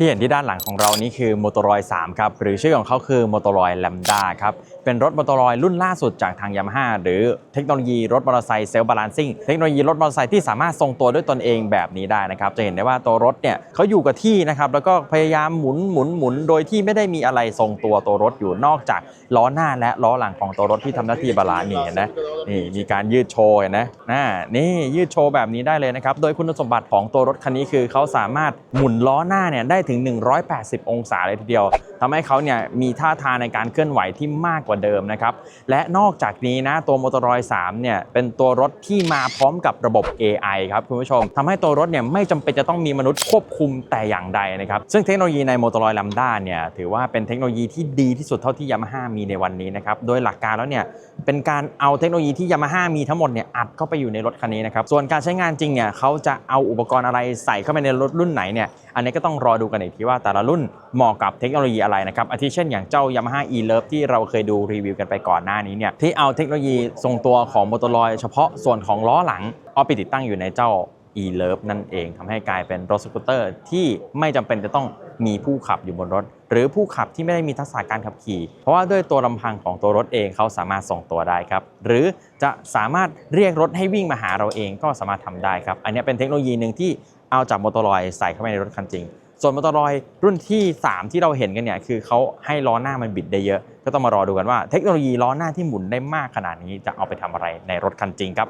ที่เห็นที่ด้านหลังของเรานี่คือ m o t o r o y 3ครับ หรือชื่อของเขาคือ m o t o r o y Lambda ครับ เป็นรถ m o t o r o y รุ่นล่าสุดจากทาง Yamaha หรือเทคโนโลยีรถมอเตอร์ไซค์เซลฟ์บาลานซิ่งเทคโนโลยีรถมอเตอร์ไซค์ที่สามารถทรงตัวด้วยตนเองแบบนี้ได้นะครับ จะเห็นได้ว่าตัวรถเนี่ยเขาอยู่กับที่นะครับ แล้วก็พยายามหมุนหมุนหมุนโดยที่ไม่ได้มีอะไรทรงตัวตัวรถอยู่นอกจากล้อหน้าและล้อหลังของตัวรถที่ทำหน้าที่บาลานซ์นี่เห็นไหม นี่มีการยืดโชว์เห็นนะน่านี่ยืดโชว์แบบนี้ได้เลยนะครับ โดยคุณสมบัติของตัวรถคันนี้คือเขาสามารถหมุนล้อหน้าเนี่ยได้ถึง 180 องศาเลยทีเดียวทำให้เขาเนี่ยมีท่าทางในการเคลื่อนไหวที่มากกว่าเดิมนะครับ และนอกจากนี้นะตัวมอเตอร์รอย3เนี่ยเป็นตัวรถที่มาพร้อมกับระบบ AI ครับคุณผู้ชมทำให้ตัวรถเนี่ยไม่จำเป็นจะต้องมีมนุษย์ควบคุมแต่อย่างใดนะครับ ซึ่งเทคโนโลยีในมอเตอร์รอยลัมด้าเนี่ยถือว่าเป็นเทคโนโลยีที่ดีที่สุดเท่าที่ยามาฮ่ามีในวันนี้นะครับโดยหลักการแล้วเนี่ยเป็นการเอาเทคโนโลยีที่ยามาฮ่ามีทั้งหมดเนี่ยอัดเข้าไปอยู่ในรถคันนี้นะครับ ส่วนการใช้งานจริงเนี่ยเขาจะเอาอุปกรณ์อะไรใส่เข้าไปในรถรุ่นไหนเนี่ยอันนี้ก็ต้องรอดูกันอีกทีว่าแต่ละรุ่นเหมาะกับเทคโนโลยีอะไรนะครับอาทิเช่นอย่างเจ้า Yamaha e-Love ที่เราเคยดูรีวิวกันไปก่อนหน้านี้เนี่ยที่เอาเทคโนโลยีทรงตัวของมอเตอร์ลอยเฉพาะส่วนของล้อหลังเอาไปติดตั้งอยู่ในเจ้า e-Love นั่นเองทำให้กลายเป็นรถสกูตเตอร์ที่ไม่จำเป็นจะต้อง มีผู้ขับอยู่บนรถ หรือผู้ขับที่ไม่ได้มีทักษะการขับขี่ เพราะว่าด้วยตัวลำพังของตัวรถเองเขาสามารถส่งตัวได้ครับ หรือจะสามารถเรียกรถให้วิ่งมาหาเราเองก็สามารถทำได้ครับ อันนี้เป็นเทคโนโลยีหนึ่งที่เอาจากมอเตอร์ลอยใส่เข้าไปในรถคันจริง ส่วนมอเตอร์ลอยรุ่นที่ 3 ที่เราเห็นกันเนี่ยคือเขาให้ล้อหน้ามันบิดได้เยอะ ก็ต้องมารอดูกันว่าเทคโนโลยีล้อหน้าที่หมุนได้มากขนาดนี้จะเอาไปทำอะไรในรถคันจริงครับ